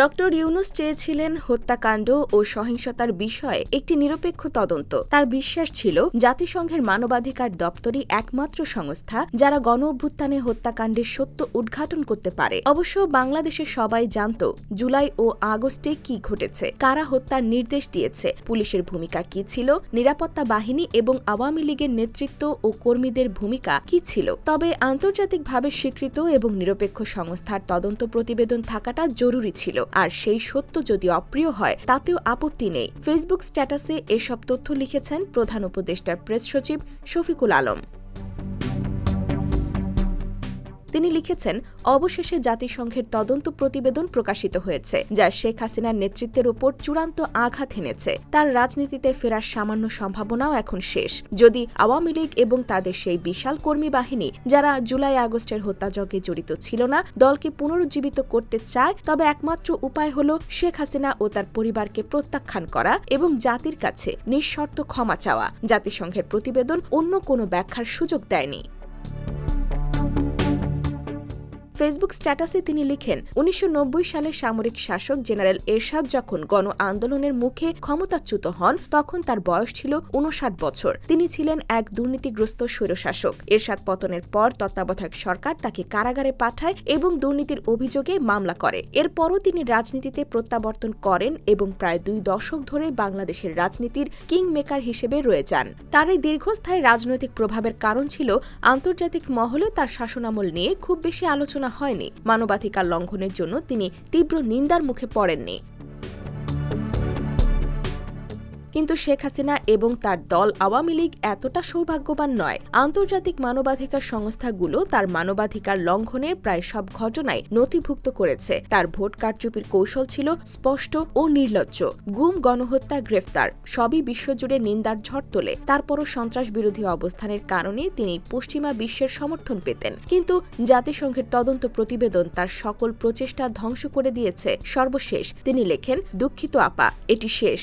Doctor Yunus চেয়েছিলেন হত্যাকাণ্ড ও সহিংসতার বিষয়ে একটি নিরপেক্ষ তদন্ত। তার বিশ্বাস ছিল, জাতিসংঘের মানবাধিকার দপ্তরই একমাত্র সংস্থা যারা গণ অভ্যুত্থানে হত্যাকাণ্ডের সত্য উদ্ঘাটন করতে পারে। অবশ্য বাংলাদেশের সবাই জানত জুলাই ও আগস্টে কি ঘটেছে, কারা হত্যার নির্দেশ দিয়েছে, পুলিশের ভূমিকা কি ছিল, নিরাপত্তা বাহিনী এবং আওয়ামী লীগের নেতৃত্ব ও কর্মীদের ভূমিকা কি ছিল। তবে আন্তর্জাতিকভাবে স্বীকৃত এবং নিরপেক্ষ সংস্থার তদন্ত প্রতিবেদন থাকাটা জরুরি ছিল। আর সেই সত্য যদি অপ্রিয় হয়, তাতেও আপত্তি নেই। ফেসবুক স্ট্যাটাসে এসব তথ্য লিখেছেন প্রধান উপদেষ্টার প্রেস সচিব শফিকুল আলম। তিনি লিখেছেন, অবশেষে জাতিসংঘের তদন্ত প্রতিবেদন প্রকাশিত হয়েছে, যা শেখ হাসিনার নেতৃত্বের ওপর চূড়ান্ত আঘাত এনেছে। তার রাজনীতিতে ফেরার সামান্য সম্ভাবনাও এখন শেষ। যদি আওয়ামী লীগ এবং তাদের সেই বিশাল কর্মী বাহিনী, যারা জুলাই আগস্টের হত্যাযজ্ঞে জড়িত ছিল না, দলকে পুনরুজ্জীবিত করতে চায়, তবে একমাত্র উপায় হল শেখ হাসিনা ও তার পরিবারকে প্রত্যাখ্যান করা এবং জাতির কাছে নিঃশর্ত ক্ষমা চাওয়া। জাতিসংঘের প্রতিবেদন অন্য কোনো ব্যাখ্যার সুযোগ দেয়নি। ফেসবুক স্ট্যাটাসে তিনি লিখেন, উনিশশো নব্বই সালে সামরিক শাসক জেনারেল এরশাদ যখন গণ আন্দোলনের মুখে ক্ষমতাচ্যুত হন, তখন তার বয়স ছিল উনষাট বছর। তিনি ছিলেন এক দুর্নীতিগ্রস্ত স্বৈরশাসক। এরশাদ পতনের পর তত্ত্বাবধায়ক সরকার তাকে কারাগারে পাঠায় এবং দুর্নীতির অভিযোগে মামলা করে। এরপরও তিনি রাজনীতিতে প্রত্যাবর্তন করেন এবং প্রায় দুই দশক ধরে বাংলাদেশের রাজনীতির কিং মেকার হিসেবে রয়ে যান। তার এই দীর্ঘস্থায়ী রাজনৈতিক প্রভাবের কারণ ছিল আন্তর্জাতিক মহলে তার শাসনামল নিয়ে খুব বেশি আলোচনা হয়নি। মানবাধিকার লঙ্ঘনের জন্য তিনি তীব্র নিন্দার মুখে পড়েননি। কিন্তু শেখ হাসিনা এবং তার দল আওয়ামী লীগ এতটা সৌভাগ্যবান নয়। আন্তর্জাতিক মানবাধিকার সংস্থাগুলো তার মানবাধিকার লঙ্ঘনের প্রায় সব ঘটনায় নথিভুক্ত করেছে। তার ভোট কারচুপির কৌশল ছিল স্পষ্ট ও নির্লজ্জ। গুম, গণহত্যা, গ্রেফতার সবই বিশ্বজুড়ে নিন্দার ঝড় তোলে। তারপরও সন্ত্রাস বিরোধী অবস্থানের কারণে তিনি পশ্চিমা বিশ্বের সমর্থন পেতেন। কিন্তু জাতিসংঘের তদন্ত প্রতিবেদন তার সকল প্রচেষ্টা ধ্বংস করে দিয়েছে। সর্বশেষ তিনি লেখেন, দুঃখিত আপা, এটি শেষ।